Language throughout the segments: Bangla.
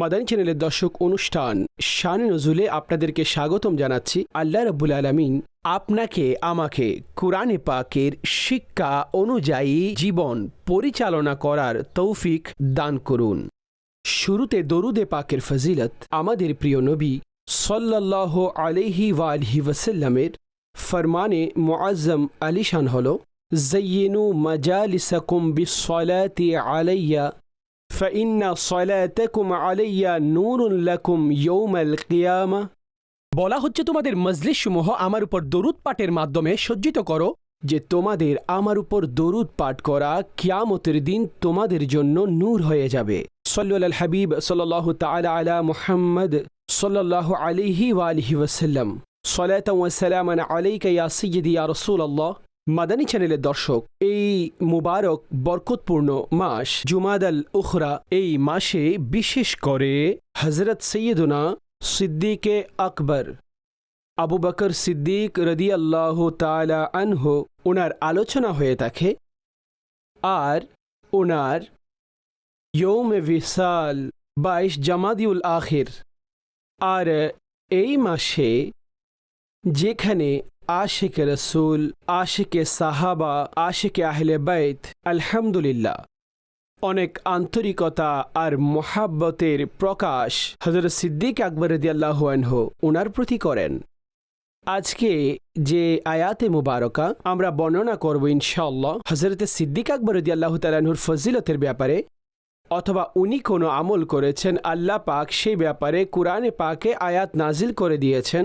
মাদানী চ্যানেলের দর্শক অনুষ্ঠান শানে নজুলে আপনাদেরকে স্বাগতম জানাচ্ছি। আল্লাহ রব্বুল আলমিন আপনাকে, আমাকে কোরআনে পাকের শিক্ষা অনুযায়ী জীবন পরিচালনা করার তৌফিক দান করুন। শুরুতে দরুদে পাকের ফজিলত, আমাদের প্রিয় নবী সাল্লাহ আলহি ওয়ালহি ওয়াসাল্লামের ফরমানে মুআজ্জম আলিশান হল জয়িনু মজালিসাকুম বিসলাতি আলাইয়া فإن صلاتكم علي نور لكم يوم القيامة বলা হচ্ছে তোমাদের মজলিস সমূহ আমার উপর দরুদ পাঠের মাধ্যমে সজ্জিত করো যে তোমাদের আমার উপর দরুদ পাঠ করা কিয়ামতের দিন তোমাদের জন্য নূর হয়ে যাবে সল্লু আল হাবিব সাল্লাহ তাআলা আলা মুহাম্মদ সাল্লাহ আলিহি ওয়ালিহি ওয়াসাল্লাম সলাত ওয়াসালামান আলাইকা ইয়া সাইয়্যিদি ইয়া রাসূলুল্লাহ মাদানী চ্যানেলের দর্শক, এই মুবারক বরকতপূর্ণ মাস জুমাদ আল উখরা এই মাসে বিশেষ করে হজরত সৈয়দুনা সিদ্দিকে আকবর, আবু বকর সিদ্দিক রদি আল্লাহ তালা আনহ ওনার আলোচনা হয়ে থাকে আর ওনার ইয়ৌমে বিসাল বাইশ জামাদিউল আখির। আর এই মাসে যেখানে আশিক রসুল, আশিকে সাহাবা, আশিকে আহলে বাইত, আলহামদুলিল্লাহ। অনেক আন্তরিকতা আর মোহাব্বতের প্রকাশ হজরত সিদ্দিক আকবর রদিয়াল্লাহ আনহ ওনার প্রতি করেন। আজকে যে আয়াতে মুবারকা আমরা বর্ণনা করব ইনশাআল্লাহ হজরত সিদ্দিক আকবর রদিয়াল্লাহ তালাহুর ফজিলতের ব্যাপারে, অথবা উনি কোনো আমল করেছেন, আল্লাহ পাক সেই ব্যাপারে কোরআনে পাকে আয়াত নাজিল করে দিয়েছেন।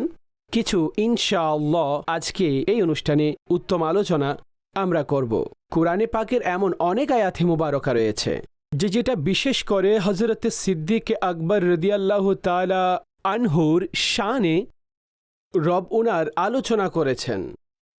কিছু ইনশাআল্লাহ আজকে এই অনুষ্ঠানে উত্তম আলোচনা আমরা করব। কোরআনে পাকের এমন অনেক আয়াতি মুবারকা রয়েছে, যে যেটা বিশেষ করে হজরত সিদ্দিক আকবর রদিয়াল্লাহ তালা আনহুর শানে রব উনার আলোচনা করেছেন।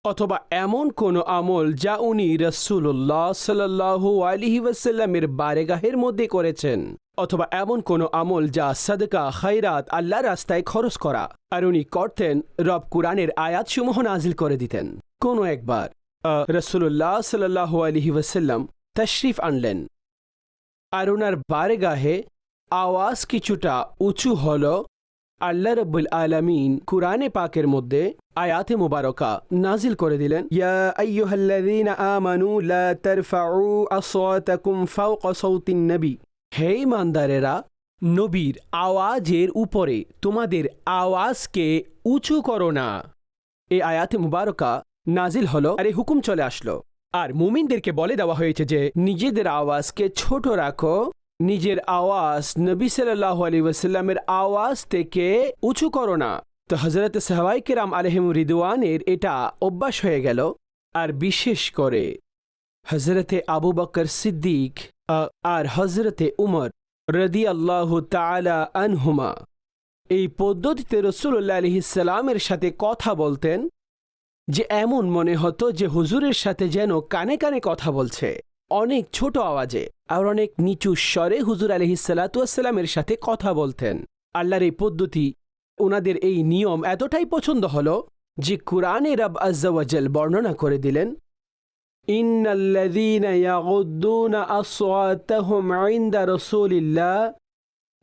অথবা এমন কোনো আমল যা উনি রসুল্লাহ সাল্লাহ আলিহি ওয়াসাল্লামের বারেগাহের মধ্যে করেছেন, অথবা এমন কোনো আমল যা সদকা খৈরাত আল্লাহ রাস্তায় খরচ করা। আর উনি করতেন, রব কুরআনের আয়াতসমূহ নাজিল করে দিতেন। কোনো একবার রসুল্লাহ সাল্লাহ আলহি ওয়াসাল্লাম তশরিফ আনলেন। আর ওনার বারেগাহে আওয়াজ কিছুটা উঁচু হল আল্লাহ রব্বুল আলামিন কুরআনে পাকের মধ্যে আয়াতে মুবারকা নাজিল করে দিলেন। ইয়া আইয়ুহাল্লাযীনা আমানু লা তারফাউ আসওয়াতাকুম ফাওকা নবী। হে ইমানদারেরা, নবীর আওয়াজের উপরে তোমাদের আওয়াজকে উঁচু করো না। এই আয়াতে মুবারকা নাজিল হলো আর এই হুকুম চলে আসলো। আর মুমিনদেরকে বলে দেওয়া হয়েছে যে, নিজেদের আওয়াজকে ছোট রাখো। নিজের আওয়াজ নবী সাল্লাহ আলী আওয়াজ থেকে উঁচু করো না। তো হজরত সাহবাই কেরাম আলহিম রিদওয়ানের এটা অভ্যাস হয়ে গেল, আর বিশেষ করে হজরতে আবু বকর সিদ্দিক আর হজরতে উমর রদি আল্লাহ তালা আনহুমা এই পদ্ধতিতে রসুল্লাহ আলহিসাল্লামের সাথে কথা বলতেন যে এমন মনে হতো যে হুজুরের সাথে যেন কানে কানে কথা বলছে। অনেক ছোট আওয়াজে আর অনেক নিচু স্বরে হুজুর আলহিসাল্লাতুয়াসাল্লামের সাথে কথা বলতেন আল্লাহর এই পদ্ধতি ওনাদের এই নিয়ম এতটাই পছন্দ হল যে কুরআনে রব আজ্জাওয়াজাল বর্ণনা করে দিলেন إن الذين يغضون أصواتهم عند رسول الله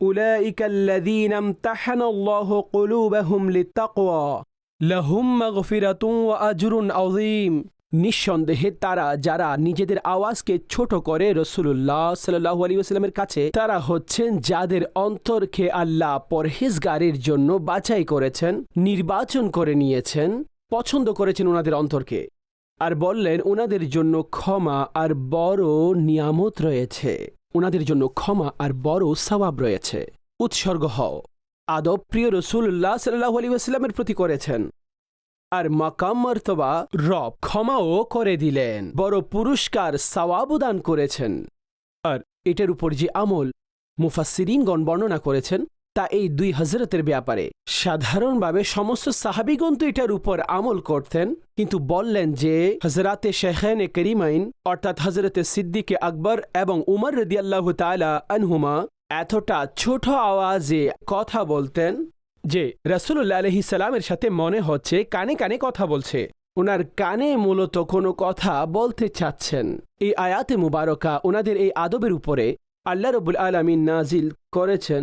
أولئك الذين امتحن الله قلوبهم للتقوى لهم مغفرة وأجر عظيم নিঃসন্দেহে তারা, যারা নিজেদের আওয়াজকে ছোট করে রসুল্লাহ সাল্লাহ আলী কাছে, তারা হচ্ছেন যাদের অন্তরকে আল্লাহ পরহেজগারের জন্য বাছাই করেছেন, নির্বাচন করে নিয়েছেন, পছন্দ করেছেন ওনাদের অন্তরকে। আর বললেন, ওনাদের জন্য ক্ষমা আর বড় নিয়ামত রয়েছে। ওনাদের জন্য ক্ষমা আর বড় সবাব রয়েছে। উৎসর্গ হও। আদব প্রিয় রসুল্লাহ সাল্লাহ আলী ওয়াসাল্লামের প্রতি করেছেন। আর মাকাম মর্তবা রব ক্ষমাও করে দিলেন, বড় পুরস্কার সওয়াবও দান করেছেন। আর এটার উপর যে আমল মুফাসিরিনগণ বর্ণনা করেছেন, তা এই দুই হজরতের ব্যাপারে। সাধারণভাবে সমস্ত সাহাবিগণ তো এটার উপর আমল করতেন, কিন্তু বললেন যে হজরাতে শেখেন করিমাইন, অর্থাৎ হজরতে সিদ্দিকে আকবর এবং উমর রদিয়াল্লাহ তালা আনহুমা, এতটা ছোট আওয়াজে কথা বলতেন যে রসুল্লাহ আলহি সালামের সাথে মনে হচ্ছে কানে কানে কথা বলছে ওনার কানে মূলত কোনো কথা বলতে চাচ্ছেন এই আয়াতে মুবারকা ওনাদের এই আদবের উপরে আল্লাহ রবুল আলমিন নাজিল করেছেন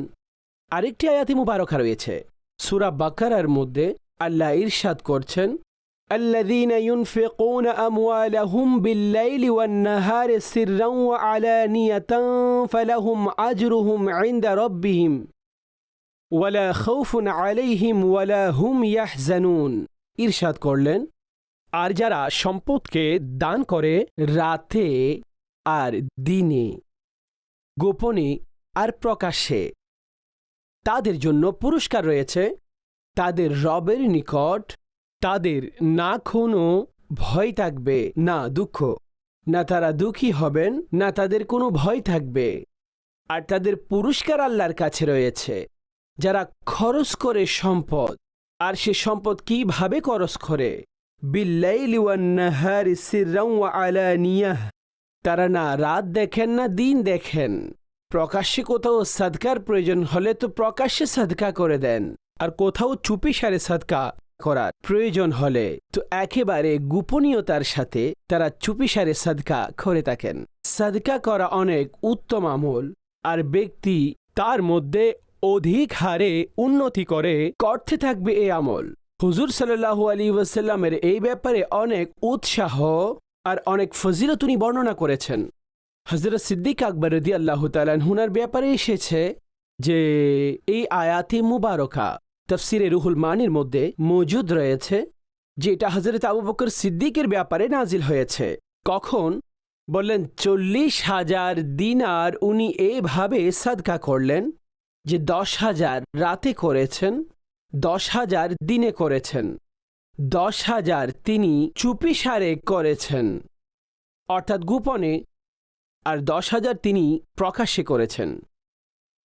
আরেকটি আয়াতে মুবারকা রয়েছে সুরা বাকারার মধ্যে আল্লাহ ইরশাদ করছেন الذين ينفقون أموالهم بالليل والنهار سرا وعلانية فلهم أجرهم عند ربهم ওয়ালা খৌফুন আলাইহিম ওয়ালা হুম ইয়াহজানুন ইরশাদ করলেন, আর যারা সম্পদকে দান করে রাতে আর দিনে, গোপনে আর প্রকাশ্যে, তাদের জন্য পুরস্কার রয়েছে, তাদের রবের নিকট তাদের না কোনো ভয় থাকবে, না দুঃখ, না তারা দুঃখী হবেন, না তাদের কোনো ভয় থাকবে। আর তাদের পুরস্কার আল্লাহর কাছে রয়েছে। যারা খরচ করে সম্পদ, আর সে সম্পদ কীভাবে খরচ করে? তারা না রাত দেখেন, না দিন দেখেন। প্রকাশ্যে কোথাও সাদকার প্রয়োজন হলে তো প্রকাশ্যে সাদকা করে দেন, আর কোথাও চুপি সারে সাদকা করার প্রয়োজন হলে তো একেবারে গোপনীয়তার সাথে তারা চুপি সারে সাদকা করে থাকেন। সাদকা করা অনেক উত্তম আমল, আর ব্যক্তি তার মধ্যে অধিক হারে উন্নতি করে করতে থাকবে এই আমল। হুজুর সাল্লাহু আলী ওয়াসাল্লামের এই ব্যাপারে অনেক উৎসাহ আর অনেক ফজিলত উনি বর্ণনা করেছেন। হজরত সিদ্দিক আকবর রদি আল্লাহ হুনার ব্যাপারে এসেছে যে, এই আয়াতি মুবারকা তফসিরে রুহুল মানির মধ্যে মজুদ রয়েছে যে এটা হজরত আবু বকর সিদ্দিকের ব্যাপারে নাজিল হয়েছে। কখন? বললেন, চল্লিশ হাজার দিনার উনি এভাবে সাদকা করলেন। যে দশ হাজার রাতে করেছেন, দশ হাজার দিনে করেছেন, দশ হাজার তিনি চুপিসারে করেছেন। অর্থাৎ গোপনে আর দশ হাজার তিনি প্রকাশ্যে করেছেন।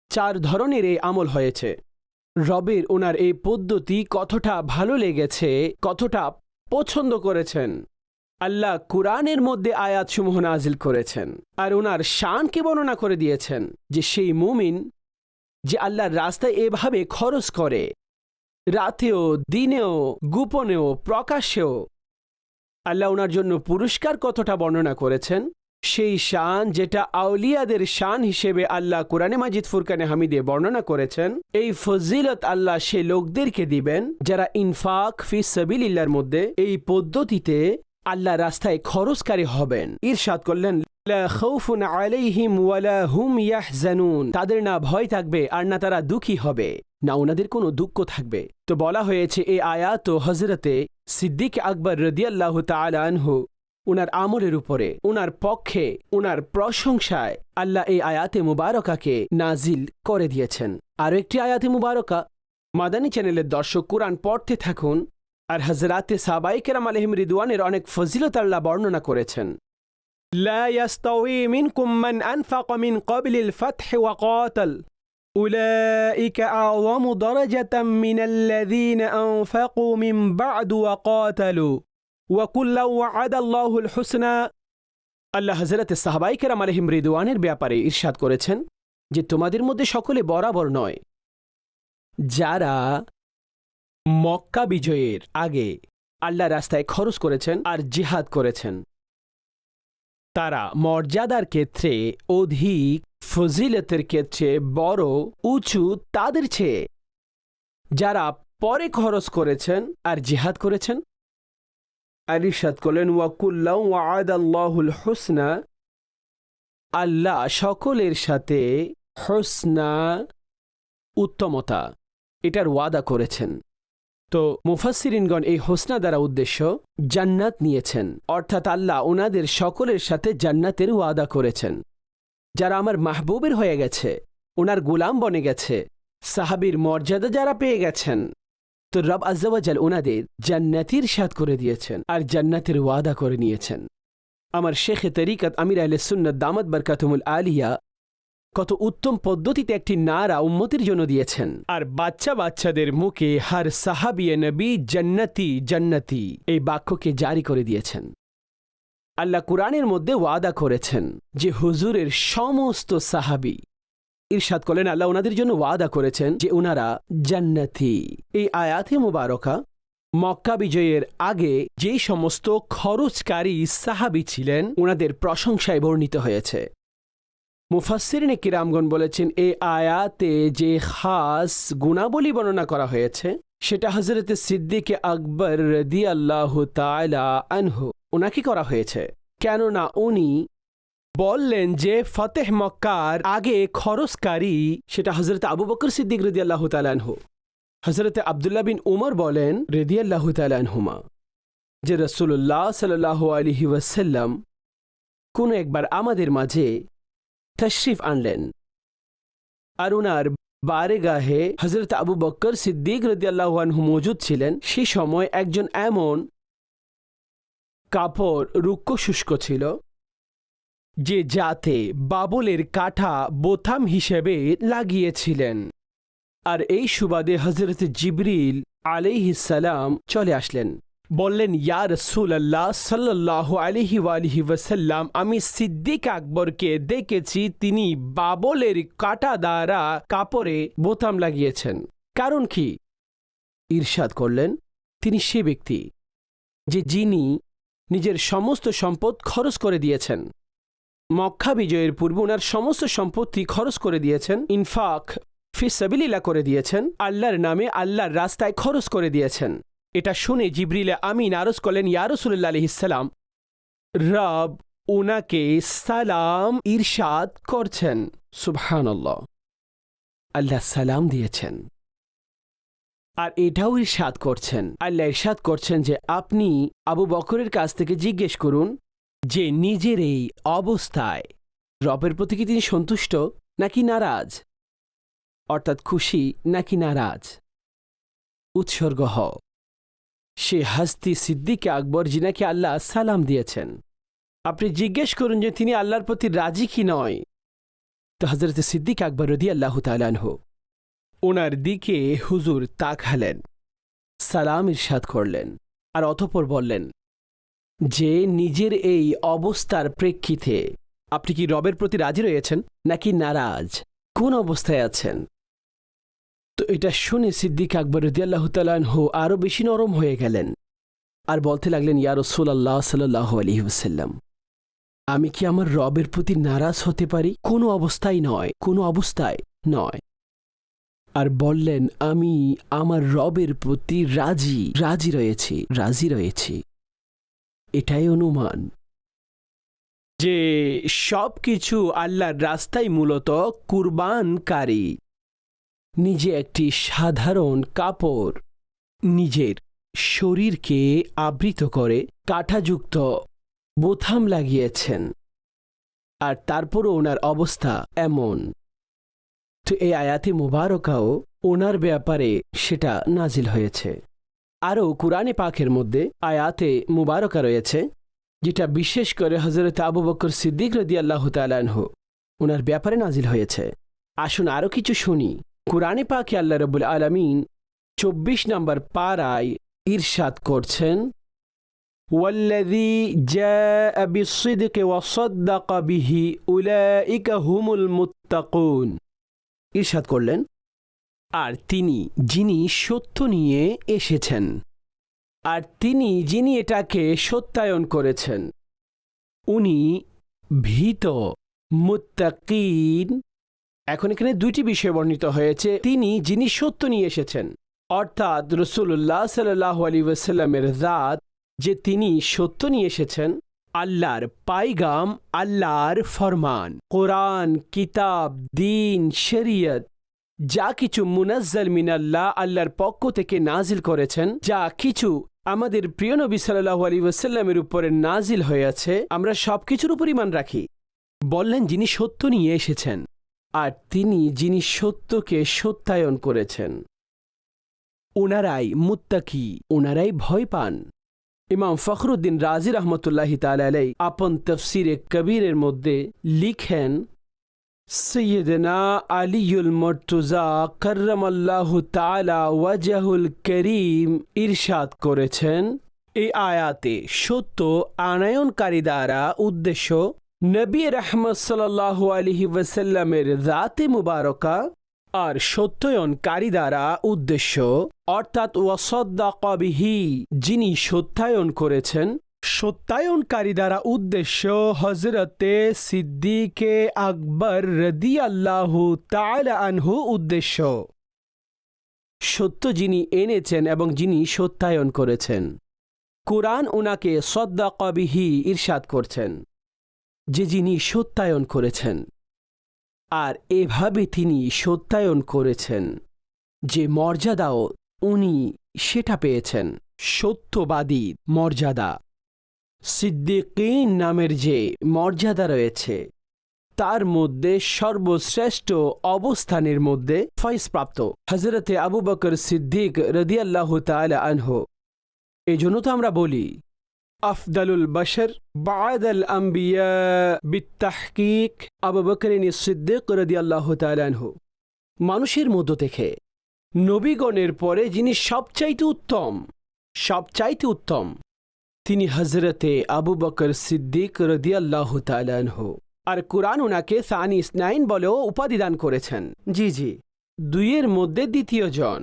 চার ধরনের এই আমল হয়েছে। রবের ওনার এই পদ্ধতি কতটা ভালো লেগেছে, কতটা পছন্দ করেছেন। আল্লাহ কুরআনের মধ্যে আয়াতসমূহ নাজিল করেছেন। আর ওনার শানকে বর্ণনা করে দিয়েছেন যে সেই মুমিন যে আল্লাহর রাস্তায় এভাবে খরচ করে। রাতেও, দিনেও, গোপনেও প্রকাশ্যেও আল্লাহ ওনার জন্য পুরস্কার কতটা বর্ণনা করেছেন? সেই শান যেটা আউলিয়াদের শান হিসেবে আল্লাহ কোরআনে মাজিদ ফুরকানে হামিদে বর্ণনা করেছেন, এই ফজিলত আল্লাহ সে লোকদেরকে দিবেন যারা ইনফাক ফি সাবিলিল্লার মধ্যে এই পদ্ধতিতে আল্লাহ রাস্তায় খরচকারী হবেন। ইরশাদ করলেন হুম তাদের না ভয় থাকবে আর না তারা দুঃখী হবে। না ওনাদের কোনো দুঃখ থাকবে। তো বলা হয়েছে এই আয়াত ও হজরতে সিদ্দিক আকবর রদিয়াল্লাহ তাআলা আনহু, উনার আমলের উপরে, উনার পক্ষে, উনার প্রশংসায় আল্লাহ এই আয়াতে মুবারকাকে নাজিল করে দিয়েছেন। আর একটি আয়াতে মুবারকা, মাদানী চ্যানেলের দর্শক কোরআন পড়তে থাকুন, আর হজরাতে সাবাইকেরাম আলহিম রিদওয়ানের অনেক ফজিলত আল্লাহ বর্ণনা করেছেন। لا يستوي منكم من أنفق من قبل الفتح وقاتل أولئك أعظم درجة من الذين أنفقوا من بعد وقاتلوا وكلا وعد الله الحسنى আল্লাহ হজরত সাহাবাইকেরাম আলহিম রিদওয়ানের ব্যাপারে ইরশাদ করেছেন যে তোমাদের মধ্যে সকলে বরাবর নয় যারা মক্কা বিজয়ের আগে আল্লাহ রাস্তায় খরচ করেছেন আর জিহাদ করেছেন তারা মর্যাদার ক্ষেত্রে অধিক ফজিলতের ক্ষেত্রে বড়, উঁচু তাদের চেয়ে। যারা পরে খরচ করেছেন আর জিহাদ করেছেন। আরিশাদ করলেন ওয়াকুল্লাহ ওয়াদাল্লাহুল হুসনা। আল্লাহ সকলের সাথে হোসনা উত্তমতা, এটার ওয়াদা করেছেন। তো মুফাসিরিনগণ এই হোসনা দ্বারা উদ্দেশ্য জান্নাত নিয়েছেন। অর্থাৎ আল্লাহ ওনাদের সকলের সাথে জান্নাতের ওয়াদা করেছেন। যারা আমার মাহবুবের হয়ে গেছে ওনার গোলাম বনে গেছে, সাহাবির মর্যাদা যারা পেয়ে গেছেন, তো রব আজ্জাওয়াজাল ওনাদের জান্নাতির সাথ করে দিয়েছেন আর জান্নাতের ওয়াদা করে নিয়েছেন। আমার শেখে তরিকত আমির আহলে সুন্নত দামত বরকাতুমুল আলিয়া কত উত্তম পদ্ধতিতে একটি নারা উম্মতির জন্য দিয়েছেন। আর বাচ্চা বাচ্চাদের মুখে হার সাহাবিয়ে নবী জান্নাতি জান্নাতি এই বাক্যকে জারি করে দিয়েছেন। আল্লাহ কুরআনের মধ্যে ওয়াদা করেছেন যে হুজুরের সমস্ত সাহাবি ইরশাদ করলেন, আল্লাহ ওনাদের জন্য ওয়াদা করেছেন যে ওনারা জান্নাতি। এই আয়াতে মুবারকা মক্কা বিজয়ের আগে যেই সমস্ত খরচকারী সাহাবি ছিলেন ওনাদের প্রশংসায় বর্ণিত হয়েছে। মুফাসসিরিনে কিরামগণ বলেছেন এই আয়াতে যে খাস গুণাবলী বর্ণনা করা হয়েছে, সেটা হজরত সিদ্দিকে আকবর রদি আল্লাহ তালা আনহু ওনাকে করা হয়েছে। কেননা উনি বললেন যে, ফতেহ মক্কার আগে খরচকারী সেটা হজরত আবু বকর সিদ্দিক রদি আল্লাহ তালানহু হজরত আবদুল্লাহ বিন উমর বলেন রেদি আল্লাহ তালানহুমা যে রসুল্লাহ সাল্লাহ আলহি ওয়াসাল্লাম কোনো একবার আমাদের মাঝে তশরিফ আনলেন আর উনার বারেগাহে হজরত আবু বক্কর সিদ্দিক রদিয়াল্লাহু মজুদ ছিলেন। সে সময় একজন এমন কাপড় রুক্ষ শুষ্ক ছিল, যে যাতে বাবলের কাঠা বোতাম হিসেবে লাগিয়েছিলেন। আর এই সুবাদে হজরত জিবরিল আলাইহিসালাম চলে আসলেন। বললেন, ইয়া রসুল আল্লাহ সাল্লাহ আলহি আলহি ওয়াসাল্লাম, আমি সিদ্দিক আকবরকে দেখেছি, তিনি বাবলের কাটা দ্বারা কাপড়ে বোতাম লাগিয়েছেন। কারণ কি? ঈর্ষাদ করলেন, তিনি সে ব্যক্তি, যে যিনি নিজের সমস্ত সম্পদ খরচ করে দিয়েছেন। মক্কা বিজয়ের পূর্বে ওনার সমস্ত সম্পত্তি খরচ করে দিয়েছেন, ইনফাক ফিসাবিলীলা করে দিয়েছেন, আল্লাহর নামে আল্লাহর রাস্তায় খরচ করে দিয়েছেন। এটা শুনে জিবরিলে আমিন আরজ করলেন ইয়ারসুল্লাহ আলহিসাল্লাম রব ওনাকে সালাম, ইরশাদ করছেন। সুবহানাল্লাহ। আল্লাহ সালাম দিয়েছেন। আর এটাও ইরশাদ করছেন। আল্লাহ ইরশাদ করছেন যে আপনি আবু বকরের কাছ থেকে জিজ্ঞেস করুন যে নিজের এই অবস্থায় রবের প্রতি কি তিনি সন্তুষ্ট নাকি নারাজ? অর্থাৎ খুশি নাকি নারাজ? উৎসর্গ হও। সে হাস্তি সিদ্দিকে আকবর জিনাকে আল্লাহ সালাম দিয়েছেন। আপনি জিজ্ঞেস করুন যে তিনি আল্লাহর প্রতি রাজি কি নয়। তো হজরত সিদ্দিক আকবর রদি আল্লাহ তালানহ ওনার দিকে হুজুর তাকালেন সালাম ইরশাদ করলেন, আর অতপর বললেন, যে নিজের এই অবস্থার প্রেক্ষিতে আপনি কি রবের প্রতি রাজি রয়েছেন নাকি নারাজ? কোন অবস্থায় আছেন? তো এটা শুনে সিদ্দিক আকবর রদিয়াল্লাহ তালাহ আরও বেশি নরম হয়ে গেলেন। আর বলতে লাগলেন, ইয়া রসুল আল্লাহ সাল্লাহ আলহিউসাল্লাম আমি কি আমার রবের প্রতি নারাজ হতে পারি? কোনো অবস্থায় নয়, কোনো অবস্থায় নয়। আর বললেন, আমি আমার রবের প্রতি রাজি রাজি রয়েছি রাজি রয়েছি। এটাই অনুমান যে সব কিছু আল্লাহর রাস্তায় মূলত কুরবানকারী। নিজে একটি সাধারণ কাপড়। নিজের শরীরকে আবৃত করে কাঠাযুক্ত বোথাম লাগিয়েছেন। আর তারপরও ওনার অবস্থা এমন। তো এই আয়াতি মুবারকাও ওনার ব্যাপারে সেটা নাজিল হয়েছে। আরও কুরআনে পাকের মধ্যে আয়াতে মুবারকা রয়েছে, যেটা বিশেষ করে হজরত আবু বকর সিদ্দিক রদি আল্লাহ তালানহ ওনার ব্যাপারে নাজিল হয়েছে। আসুন আরও কিছু শুনি। কুরআনে পাকে আল্লাহ রবুল আলমিন চব্বিশ নম্বর পাড়ায় ইরশাদ করছেন والذي جاء بالصدق وصدق به أولئك هم المتقون ইরশাদ করলেন আর তিনি যিনি সত্য নিয়ে এসেছেন আর তিনি যিনি এটাকে সত্যায়ন করেছেন উনি ভীত মুত্তাকিন এখন এখানে দুইটি বিষয় বর্ণিত হয়েছে। তিনি যিনি সত্য নিয়ে এসেছেন, অর্থাৎ রসুল্লাহ সাল্লাহ আলী ওয়াসাল্লামের রাত যে তিনি সত্য নিয়ে এসেছেন, আল্লাহর পাইগাম, আল্লাহর ফরমান, কোরআন, কিতাব, দিন, শরিয়ত, যা কিছু মুনাজ্জাল মিনাল্লাহ, আল্লাহর পক্ষ থেকে নাজিল করেছেন, যা কিছু আমাদের প্রিয় নবী সাল্লাহ আলী ওয়াসাল্লামের উপরে নাজিল হয়েছে, আমরা সব কিছুর রাখি। বললেন যিনি সত্য নিয়ে এসেছেন। আর তিনি যিনি সত্যকে সত্যায়ন করেছেন। ওনারাই মুত্তাকি, ওনারাই ভয় পান ইমাম ফখরুদ্দিন রাজি রহমতুল্লাহ তালাই আপন তফসিরে কবিরের মধ্যে লিখেন, সৈয়দনা আলিউল মর্তুজা কর্রমাল্লাহু তাআলা ওয়াজাহুল করিম ইরশাদ করেছেন। এই আয়াতে সত্য আনায়নকারী দ্বারা উদ্দেশ্য নবী রহমত সাল্লাল্লাহু আলিহি ওয়াসাল্লামের রাতে মুবারকা আর সত্যায়নকারী দ্বারা উদ্দেশ্য, অর্থাৎ ওয়াসদ্দা কবিহি যিনি সত্যায়ন করেছেন, সত্যায়নকারী দ্বারা উদ্দেশ্য হজরতে সিদ্দিকে আকবর রদি আল্লাহ আনহু উদ্দেশ্য। সত্য যিনি এনেছেন এবং যিনি সত্যায়ন করেছেন। কোরআন ওনাকে সদ্দা কবিহি ইরশাদ করছেন। যে যিনি সত্যায়ন করেছেন। আর এভাবে তিনি সত্যায়ন করেছেন যে মর্যাদাও উনি সেটা পেয়েছেন। সত্যবাদী মর্যাদা। সিদ্দিকিন নামের যে মর্যাদা রয়েছে, তার মধ্যে সর্বশ্রেষ্ঠ অবস্থানের মধ্যে ফয়েজপ্রাপ্ত হজরতে আবু বকর সিদ্দিক রদিয়াল্লাহ তালা আনহ। এই জন্য তো আমরা বলি আফদালুল বশর বাদাল আম্বিয়া বিত্তাহকিক আবু বকরিন সিদ্দিক রদিয়াল্লাহ তালা আনহু। মানুষের মধ্য থেকে নবীগণের পরে যিনি সবচাইতে উত্তম সবচাইতে উত্তম, তিনি হজরতে আবু বকর সিদ্দিক রদিয়াল্লাহ তালানহ আর কোরআন ওনাকে সানি ইসনাইন বলেও উপাধি দান করেছেন। জি জি। দুইয়ের মধ্যে দ্বিতীয় জন।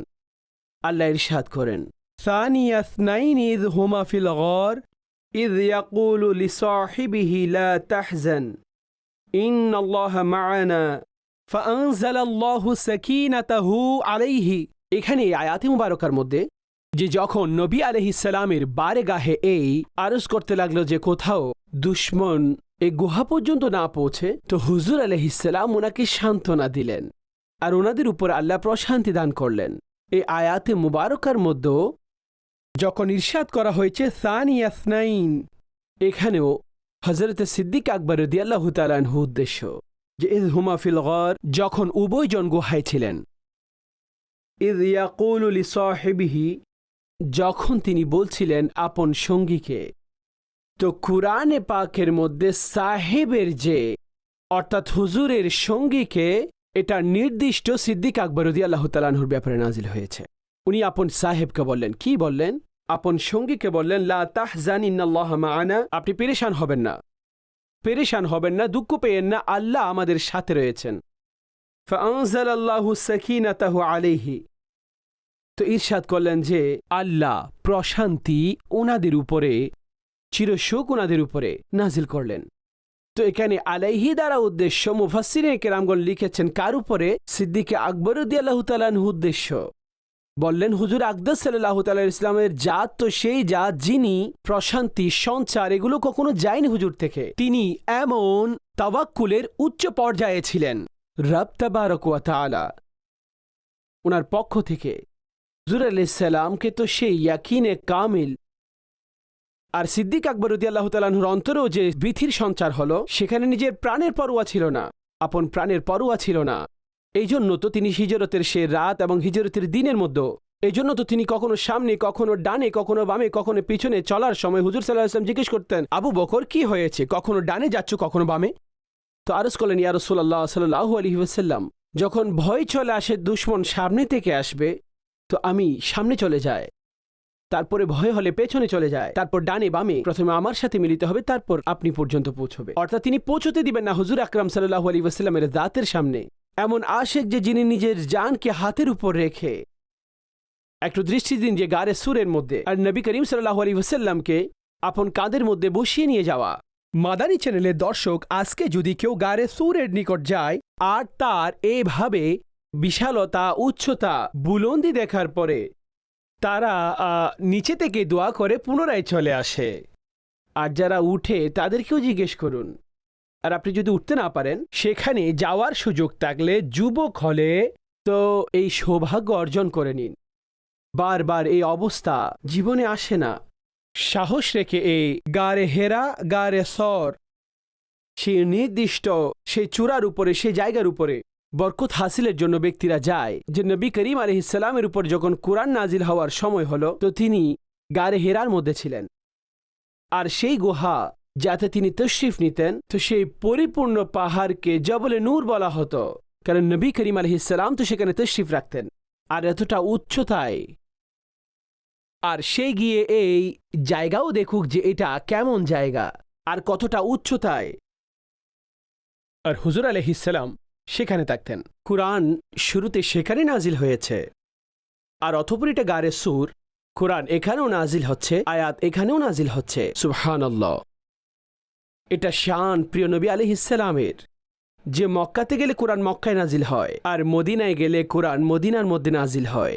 আল্লাহ ইরশাদ করেন, সানি আসনাইন ইদ হুমা ফিল গর إذ يقول لصاحبه لا تحزن إن الله معنا فأنزل الله سكينته عليه এখানে এই আয়াতি মুবারকার মধ্যে যে যখন নবী আলহিসালামের বারে গাহে এই আরজ করতে লাগলো যে কোথাও দুশ্মন এই গুহা পর্যন্ত না পৌঁছে তো হুজুর আলহিসাল্লাম ওনাকে সান্ত্বনা দিলেন আর ওনাদের উপর আল্লাহ প্রশান্তি দান করলেন এই আয়াতে মুবারকার মধ্যেও যখন ইরশাদ করা হয়েছে সানি ইয়াসনাইন। এখানেও হজরত সিদ্দিক আকবর দিয়াল্লাহ তালানহু উদ্দেশ্য যে, ইদ হুমা ফিল গর যখন উভয়জন গুহায় ছিলেন। ইদ ইয়াকুল সাহেবিহি যখন তিনি বলছিলেন আপন সঙ্গীকে, তো কুরআনে পাকের মধ্যে সাহেবের যে, অর্থাৎ হুজুরের সঙ্গীকে, এটা নির্দিষ্ট সিদ্দিক আকবরদি আল্লাহ তালানহুর ব্যাপারে নাজিল হয়েছে। উনি আপন সাহেবকে বললেন, কি বললেন? আপন সঙ্গীকে বললেন, লা তাহজান ইন্নাল্লাহ মাআনা। আপনি পেরেশান হবেন না। পেরেশান হবেন না, দুঃখ পেয়েন না, আল্লাহ আমাদের সাথে রয়েছেন। ফাআনজাল আল্লাহু সাকিনাতাহু আলাইহি। তো ঈর্ষাদ করলেন যে, আল্লাহ প্রশান্তি ওনাদের উপরে চিরশোক ওনাদের উপরে নাজিল করলেন। তো এখানে আলাইহি দ্বারা উদ্দেশ্য মুফাসিরে কেরামগণ লিখেছেন, কার উপরে? সিদ্দিকে আকবরুদ্দি আল্লাহ তালানহু উদ্দেশ্য। বললেন, হুজুর আকদাস সাল্লাহ তাল্লাহ ইসলামের জাত তো সেই জাত যিনি প্রশান্তি, সঞ্চার, এগুলো কখনো যায়নি হুজুর থেকে। তিনি এমন তাওয়াক্কুলের উচ্চ পর্যায়ে ছিলেন। রব তাবারকুয়া তালা ওনার পক্ষ থেকে হুজুর আলাইসাল্লামকে তো সেই ইয়াকিনে কামিল আর সিদ্দিক আকবরুদ্দি আল্লাহ তালাহুর অন্তরেও যে বিথির সঞ্চার হলো, সেখানে নিজের প্রাণের পরোয়া ছিল না। আপন প্রাণের পরোয়া ছিল না। এই জন্য তো তিনি হিজরতের সে রাত এবং হিজরতের দিনের মধ্যে এই জন্য তো তিনি কখনো সামনে, কখনো ডানে, কখনো বামে, কখনো পিছনে চলার সময় হুজুর সাল্লাহ আসলাম জিজ্ঞেস করতেন, আবু বকর, কি হয়েছে? কখনো ডানে যাচ্ছ, কখনো বামে? তো আরস করলেন, ইয়া রসুল্লাহ সাল্লাহ আলহি ওসাল্লাম যখন ভয় চলে আসে, দুশ্মন সামনে থেকে আসবে, তো আমি সামনে চলে যায় তারপরে ভয় হলে পেছনে চলে যায় তারপর ডানে বামে, প্রথমে আমার সাথে মিলিত হবে, তারপর আপনি পর্যন্ত পৌঁছবে। অর্থাৎ তিনি পৌঁছতে দিবেন না হুজুর আকরাম সাল্লাহ আলী ওয়াসাল্লামের দাঁতের সামনে। এমন আশেক যে যিনি নিজের জানকে হাতের উপর রেখে। একটু দৃষ্টি দিন যে গারে সুরের মধ্যে। আর নবী করিম সাল্লাহ আলী ওসাল্লামকে আপন কাঁধের মধ্যে বসিয়ে নিয়ে যাওয়া। মাদানী চ্যানেলের দর্শক, আজকে যদি কেউ গারে সুরের নিকট যায়, আর তার এভাবে বিশালতা, উচ্চতা, বুলন্দি দেখার পরে তারা নিচে থেকে দোয়া করে পুনরায় চলে আসে। আর যারা উঠে তাদেরকেও জিজ্ঞেস করুন। আর আপনি যদি উঠতে না পারেন, সেখানে যাওয়ার সুযোগ থাকলে যুবক হলে তো এই সৌভাগ্য অর্জন করে নিন। বারবার এই অবস্থা জীবনে আসে না। সাহস রেখে এই গারে হেরা, গারে সর। সে নির্দিষ্ট, সে চূড়ার উপরে, সে জায়গার উপরে বরকত হাসিলের জন্য ব্যক্তিরা যায়। যে নবী করিম আলহ ইসলামের উপর যখন কোরআন নাজিল হওয়ার সময় হলো, তো তিনি গারে হেরার মধ্যে ছিলেন। আর সেই গুহা যাতে তিনি তশরিফ নিতেন, তো সেই পরিপূর্ণ পাহাড়কে জবলে নূর বলা হতো। কারণ নবী করিম আলহিসাম তো সেখানে তশরিফ রাখতেন। আর এতটা উচ্চতায়। আর সে গিয়ে এই জায়গাও দেখুক যে এটা কেমন জায়গা, আর কতটা উচ্চতায়। আর হুজুর আলহিসাম সেখানে থাকতেন। কুরআন শুরুতে সেখানে নাজিল হয়েছে। আর অথপর এটা গারে সুর, কোরআন এখানেও নাজিল হচ্ছে, আয়াত এখানেও নাজিল হচ্ছে। সুবহান এটা শান প্রিয় নবী আলি ইসালামের যে মক্কাতে গেলে কোরআন মক্কায় নাজিল হয়, আর মদিনায় গেলে কোরআন মদিনার মধ্যে নাজিল হয়।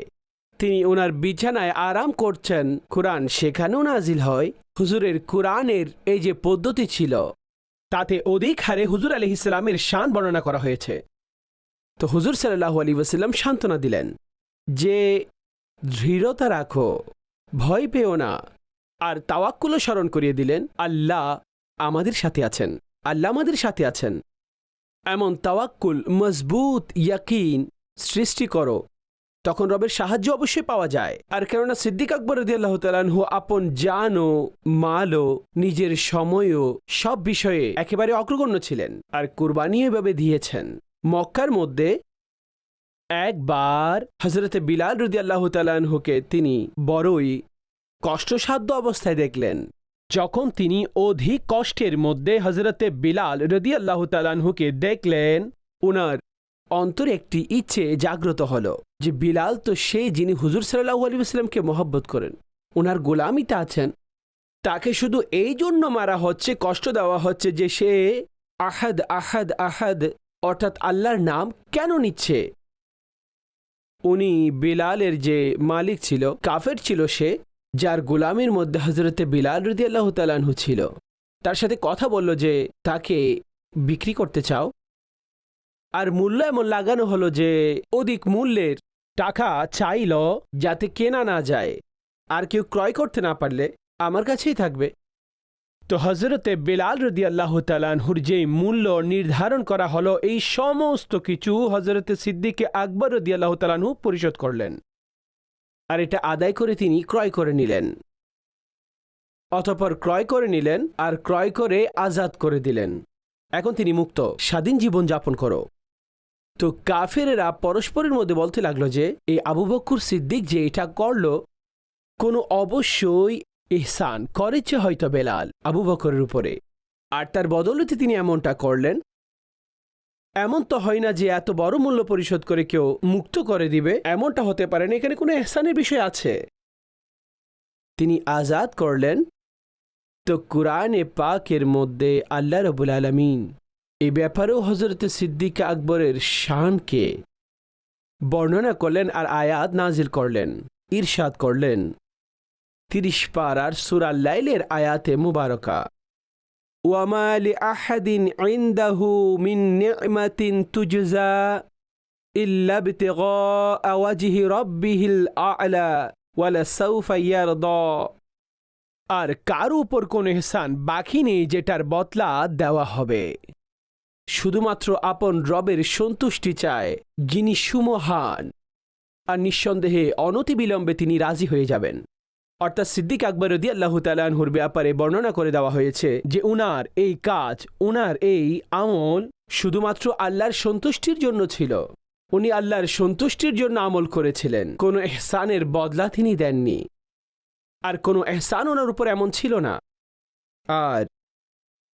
তিনি ওনার বিছানায় আরাম করছেন, কোরআন সেখানেও নাজিল হয়। হুজুরের কোরআনের এই যে পদ্ধতি ছিল, তাতে অধিক হারে হুজুর আলি ইসলামের শান বর্ণনা করা হয়েছে। তো হুজুর সাল্লাহ আলী ওসাল্লাম সান্ত্বনা দিলেন যে, দৃঢ়তা রাখো, ভয় পেও না। আর তাওয়াক্কুলও স্মরণ করিয়ে দিলেন, আল্লাহ আমাদের সাথে আছেন। আল্লাহ আমাদের সাথে আছেন। এমন তাওয়াক্কুল মজবুত ইয়াকিন সৃষ্টি করো। তখন রবের সাহায্য অবশ্যই পাওয়া যায়। আর কেননা সিদ্দিক আকবর রদি আল্লাহ তালানহু আপন জানও, মালও, নিজের সময়ও সব বিষয়ে একেবারে অগ্রগণ্য ছিলেন আর কুরবানি এভাবে দিয়েছেন। মক্কার মধ্যে একবার হজরতে বিলাল রদি আল্লাহ তালানহুকে তিনি বড়ই কষ্টসাধ্য অবস্থায় দেখলেন। যখন তিনি অধিক কষ্টের মধ্যে হজরতে বিলাল রদি আল্লাহ তালানহুকে দেখলেন, উনার অন্তরে একটি ইচ্ছে জাগ্রত হলো যে বিলাল তো সেই যিনি হুজুর সাল্লাহ আলী আসলামকে মহব্বত করেন ওনার গোলামিটা আছেন। তাকে শুধু এই জন্য মারা হচ্ছে, কষ্ট দেওয়া হচ্ছে যে সে আহাদ আহাদ আহাদ, অর্থাৎ আল্লাহর নাম কেন নিচ্ছে? উনি বিলালের যে মালিক ছিল, কাফের ছিল সে যার গোলামির মধ্যে হজরতে বিলাল রদি আল্লাহ তালানহু ছিল। তার সাথে কথা বলল যে, তাকে বিক্রি করতে চাও? আর মূল্য এমন লাগানো হলো যে, অধিক মূল্যের টাকা চাইল যাতে কেনা না যায়। আর কেউ ক্রয় করতে না পারলে আমার কাছেই থাকবে। তো হজরতে বেলাল রদি আল্লাহ তালানহুর যে মূল্য নির্ধারণ করা হলো, এই সমস্ত কিছু হজরতে সিদ্দিকে আকবর রদি আল্লাহ তালানহু পরিশোধ করলেন। আর এটা আদায় করে তিনি ক্রয় করে নিলেন। অতপর ক্রয় করে নিলেন আর ক্রয় করে আজাদ করে দিলেন। এখন তিনি মুক্ত। স্বাধীন জীবন যাপন করো। তো কাফেরেরা পরস্পরের মধ্যে বলতে লাগল যে, এই আবু বক্কুর সিদ্দিক যে এটা করল, কোনো অবশ্যই ইহসান করেছে হয়তো বেলাল আবু বকরের উপরে। আর তার বদলতে তিনি এমনটা করলেন এমন তো হয় না যে এত বড় মূল্য পরিশোধ করে কেউ মুক্ত করে দিবে, এমনটা হতে পারে না। এখানে কোনো এহসানের বিষয় আছে। তিনি আজাদ করলেন, তো কুরআনে পাকের মধ্যে আল্লাহ রবুল আলমিন এ ব্যাপারেও হজরত সিদ্দিক আকবরের শানকে বর্ণনা করলেন আর আয়াত নাজিল করলেন, ইরশাদ করলেন। তিরিশ পাড়ার সুরা লাইলের আয়াতে মুবারকা। ওয়ামা লিআহাদিন ইনদাহু মিন নি'মাতিন তুজজা ইল্লা ইবতিগাআ ওয়াজহি রাব্বিহিল আ'লা ওয়ালাসাউফা ইয়ারদা আর কার উপর কোন এহসান বাকি নেই যেটার বদলা দেওয়া হবে। শুধুমাত্র আপন রবের সন্তুষ্টি চায়, যিনি সুমহান। আর নিঃসন্দেহে অনতিবিলম্বে তিনি রাজি হয়ে যাবেন। অর্থাৎ সিদ্দিক আকবর রদি আল্লাহ তালানহুর ব্যাপারে বর্ণনা করে দেওয়া হয়েছে যে উনার এই কাজ, উনার এই আমল শুধুমাত্র আল্লাহর সন্তুষ্টির জন্য ছিল। উনি আল্লাহর সন্তুষ্টির জন্য আমল করেছিলেন। কোনো এহসানের বদলা তিনি দেননি। আর কোনো এহসান ওনার উপর এমন ছিল না। আর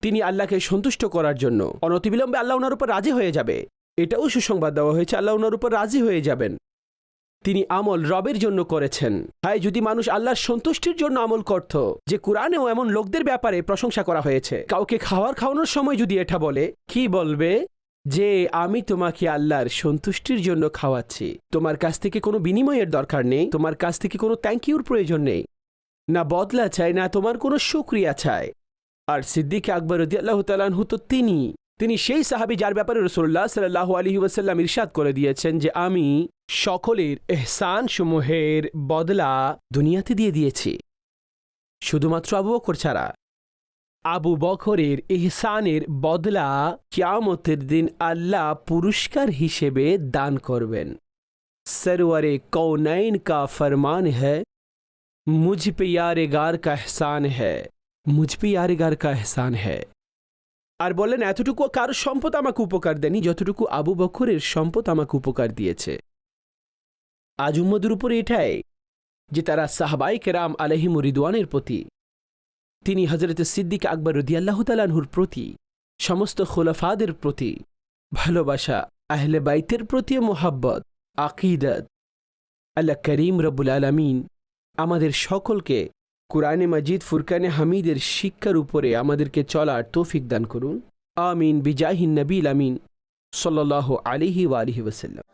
তিনি আল্লাহকে সন্তুষ্ট করার জন্য অনতিবিলম্বে আল্লাহ ওনার উপর রাজি হয়ে যাবে। এটাও সুসংবাদ দেওয়া হয়েছে, আল্লাহ ওনার উপর রাজি হয়ে যাবেন। তিনি আমল রবের জন্য করেছেন। হায় যদি মানুষ আল্লাহর সন্তুষ্টির জন্য আমল করত, যে কোরআনেও এমন লোকদের ব্যাপারে প্রশংসা করা হয়েছে। কাউকে খাওয়ার খাওয়ানোর সময় যদি এটা বলে, কি বলবে? যে, আমি তোমাকে আল্লাহর সন্তুষ্টির জন্য খাওয়াচ্ছি। তোমার কাছ থেকে কোনো বিনিময়ের দরকার নেই। তোমার কাছ থেকে কোনো থ্যাংক ইউর প্রয়োজন নেই। না বদলা চাই, না তোমার কোনো সুক্রিয়া চাই। আর সিদ্দিক আকবর আল্লাহ তালানহু তো তিনি। তিনি সেই সাহাবি যার ব্যাপারে রসুল্লাহ সাল্লাহ আলী ওয়াসাল্লাম ইরশাদ করে দিয়েছেন যে আমি সকলের এহসান সমূহের বদলা দুনিয়াতে দিয়ে দিয়েছি শুধুমাত্র আবু বকর ছাড়া আবু বকরের এহসানের বদলা কিয়ামতের দিন আল্লাহ পুরস্কার হিসেবে দান করবেন সরওয়ারে কৌনাইন কা ফরমান है मुझ पे यार गार का एहसान है মুঝপি আরিগার কা এহসান হ্যায় আর বললেন, এতটুকু কার সম্পদ আমাকে উপকার দেয়নি, যতটুকু আবু বকরের সম্পদ আমাকে উপকার দিয়েছে? আজ উম্মদের উপর এটাই যে তারা সাহাবাই কেরাম আলহিম রিদওয়ানের প্রতি, তিনি হজরত সিদ্দিক আকবর রদিয়াল্লাহ তালানহুর প্রতি, সমস্ত খোলাফাদের প্রতি, ভালোবাসা, আহলে বাইতের প্রতি মোহাব্বত, আকিদত, আল্লাহ করিম রব্বুল আলমিন আমাদের সকলকে কোরআনে মাজিদ, ফুরকানে হামিদের শিক্ষার উপরে আমাদেরকে চলার তৌফিক দান করুন। আমিন, বিজাহিন নবীল আমিন। সাল্লাহ আলিহি ওয়ালিহি ওসাল্লাম